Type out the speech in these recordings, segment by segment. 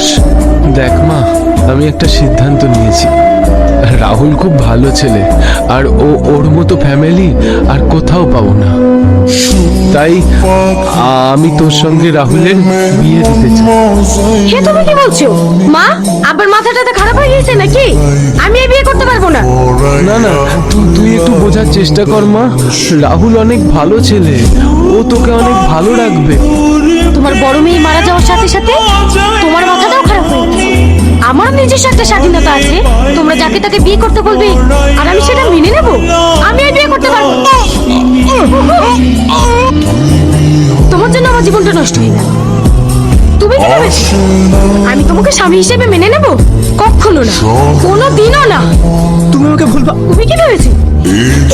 বস দেখ মা, আমি একটা সিদ্ধান্ত নিয়েছি। রাহুল খুব ভালো ছেলে, আর ও ওর মতো ফ্যামিলি আর কোথাও পাবো না। তাই আমি তোর সঙ্গে রাহুলের বিয়ে দিতে চাই। তুমি কি বলছো? মা আবার মাথাটাতে খারাপ হয়ে গেছে নাকি? আমি বিয়ে করতে পারব না না তুই তুই একটু বোঝার চেষ্টা কর মা। রাহুল অনেক ভালো ছেলে। ও তোকে অনেক ভালো রাখবে। তোমার বড় মেয়ে মারা যাওয়ার সাথে সাথে তোমার মাথাটাও খারাপ হয়ে গেছে। আমার নিজস্ব একটা স্বাধীনতা আছে। তোমরা যাকে তাকে বিয়ে করতে বলবে আর আমি সেটা মেনে নেব। আমি বিয়ে করতে পারব তোমার জন্য আমার জীবনটা নষ্ট হয়ে আমি তোমাকে স্বামী হিসেবে মেনে নেব? কখনো না। কোনো দিনও না। তুমি আমাকে ভুলবা তুমি কি ভেবেছি?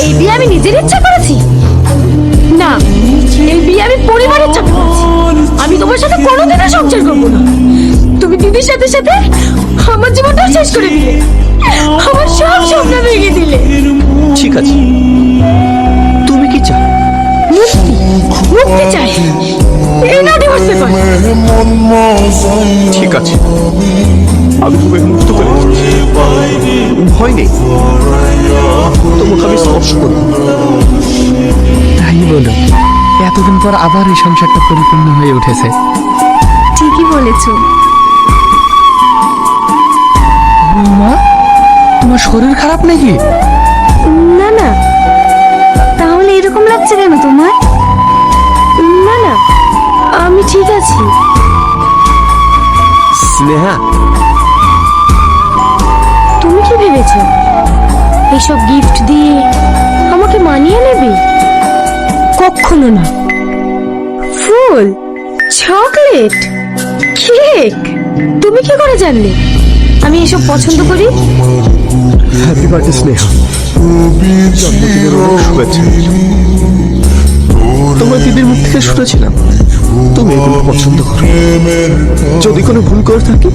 এই বিয়ে আমি নিজের ইচ্ছা করেছি? না এই বিয়ে আমি পরিবারের ইচ্ছা করেছি। আমি তোমার সাথে কোনোদিনও সংসার করব না। তুমি দিদির সাথে সাথে আমার জীবনটা শেষ করে দিলে। আমার সব স্বপ্ন ভেঙে দিলে। ঠিক আছে। ঠিক আছে। আমি তোমাকে মুক্ত করে ভয় নেই। তোমাকে আমি স্পর্শ করব। তাই বলো এতদিন পর আবার এই সংসারটা পরিপূর্ণ হয়ে উঠেছে। ঠিকই বলেছ। মা তোমার শরীর খারাপ নাকি? না না। তাহলে এরকম লাগছে কেন তোমার? স্নেহা তুমি কি ভেবেছো? এইসব গিফট দিয়ে আমাকে মানিয়ে নেবে? কখনো না। ফুল চকলেট কেক তুমি কি করে জানলে? আমি এসব পছন্দ করি? Happy birthday Sneha. জন্মদিনের অনেক শুভেচ্ছা তোমার দিদির মুখ থেকে শুনেছিলাম। তুমি এগুলো পছন্দ করো। যদি কোনো ভুল করে থাকি?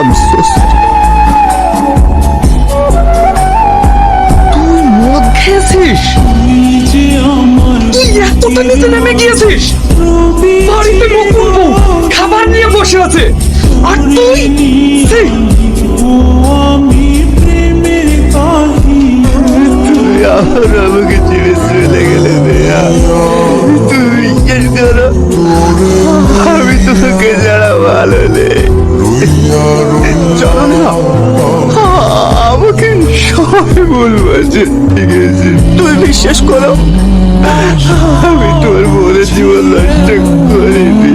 আমি. তুই মদ খেয়েছিস? তুই এতটা নিচে নেমে গিয়েছিস। বাড়িতে খাবার নিয়ে বসে আছে। আর তুই? আমাকে সবাই বলব যে ঠিক তুমি বিশ্বাস করো আমি তোর বোনের জীবন করিনি